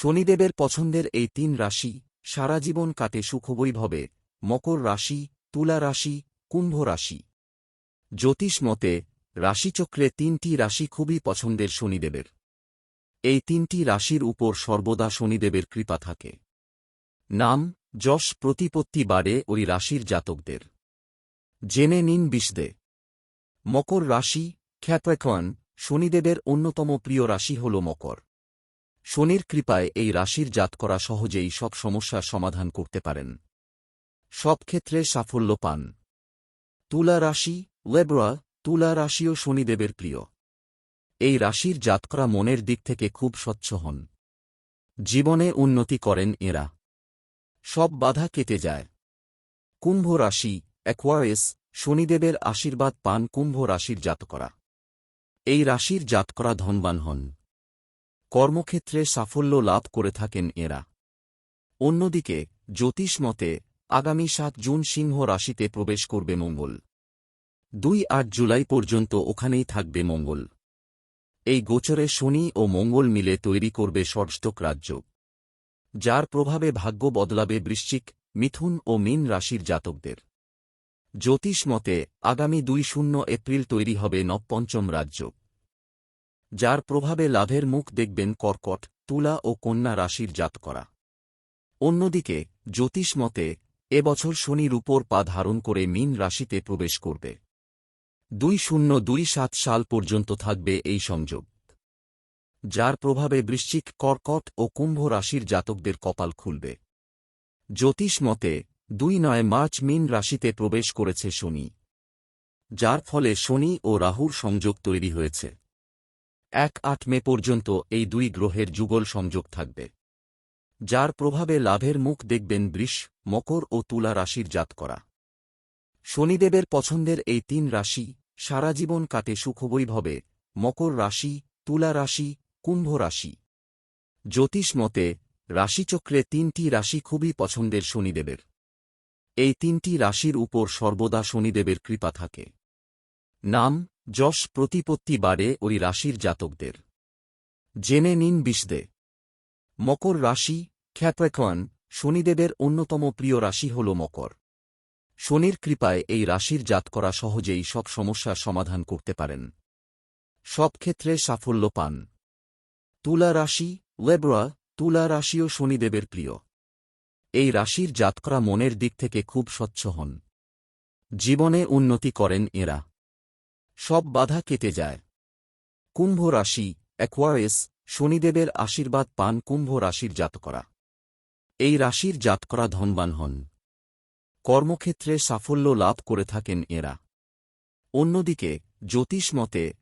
শনিদেবের পছন্দের এই তিন রাশি সারা জীবন কাটে সুখবৈভবে মকর রাশি, তুলা রাশি, কুম্ভ রাশি। জ্যোতিষ মতে, রাশিচক্রে তিনটি রাশি খুবই পছন্দের শনিদেবের। এই তিনটি রাশির উপর সর্বদা শনিদেবের কৃপা থাকে। নাম, যশ প্রতিপত্তি বাড়ে ওই রাশির জাতকদের। জেনে নিন বিষদে। মকর রাশি খ্যাপেকন শনিদেবের অন্যতম প্রিয় রাশি হল মকর। শনির কৃপায় এই রাশির জাত করা সহজেই সব সমস্যার সমাধান করতে পারেন। সব ক্ষেত্রে সাফল্য পান। তুলা রাশি, লেব্রা, তুলা রাশিও শনিদেবের প্রিয়। এই রাশির জাতকরা মনের দিক থেকে খুব স্বচ্ছ হন। জীবনে উন্নতি করেন এরা। সব বাধা কেটে যায়। কুম্ভ রাশি অ্যাকোয়ারিয়াস শনিদেবের আশীর্বাদ পান কুম্ভ রাশির জাতকরা। এই রাশির জাতকরা ধনবান হন। কর্মক্ষেত্রে সাফল্য লাভ করে থাকেন এরা। অন্যদিকে, জ্যোতিষ মতে, আগামী সাত জুন সিংহ রাশিতে প্রবেশ করবে মঙ্গল। দুই আট জুলাই পর্যন্ত ওখানেই থাকবে মঙ্গল। এই গোচরে শনি ও মঙ্গল মিলে তৈরি করবে ষষ্ঠক রাজ্য। যার প্রভাবে ভাগ্য বদলাবে বৃশ্চিক, মিথুন ও মীন রাশির জাতকদের। জ্যোতিষ মতে, আগামী দুই শূন্য এপ্রিল তৈরি হবে নবপঞ্চম রাজ্য। যার প্রভাবে লাভের মুখ দেখবেন কর্কট, তুলা ও কন্যা রাশির জাত করা অন্যদিকে, জ্যোতিষ মতে এবছর শনির উপর পা ধারণ করে মীন রাশিতে প্রবেশ করবে। দুই শূন্য দুই সাত সাল পর্যন্ত থাকবে এই সংযোগ। যার প্রভাবে বৃশ্চিক, কর্কট ও কুম্ভ রাশির জাতকদের কপাল খুলবে। জ্যোতিষ মতে, দুই নয় মার্চ মীন রাশিতে প্রবেশ করেছে শনি। যার ফলে শনি ও রাহুর সংযোগ তৈরি হয়েছে। এক আট মে পর্যন্ত এই দুই গ্রহের যুগল সংযোগ থাকবে, যার প্রভাবে লাভের মুখ দেখবেন বৃষ, মকর ও তুলা রাশির জাত করা শনিদেবের পছন্দের এই তিন রাশি সারা জীবন কাটে সুখবৈভবে, মকর রাশি, তুলা রাশি, কুম্ভ রাশি। জ্যোতিষ মতে, রাশিচক্রে তিনটি রাশি খুবই পছন্দের শনিদেবের। এই তিনটি রাশির উপর সর্বদা শনিদেবের কৃপা থাকে। নাম যশ প্রতিপত্তি বাড়ে ওই রাশির জাতকদের। জেনে নিন বিষদে। মকর রাশি খ্যাপেকন শনিদেবের অন্যতম প্রিয় রাশি হল মকর। শনির কৃপায় এই রাশির জাত করা সহজেই সব সমস্যার সমাধান করতে পারেন। সব ক্ষেত্রে সাফল্য পান। তুলা রাশি, লেব্রা, তুলা রাশিও শনিদেবের প্রিয়। এই রাশির জাতকরা মনের দিক থেকে খুব স্বচ্ছ হন। জীবনে উন্নতি করেন এরা। সব বাধা কেটে যায়। কুম্ভ রাশি অ্যাকোয়ারেস শনিদেবের আশীর্বাদ পান কুম্ভ রাশির জাতকরা। এই রাশির জাতকরা ধনবান হন। কর্মক্ষেত্রে সাফল্য লাভ করে থাকেন এরা। অন্যদিকে, জ্যোতিষ মতে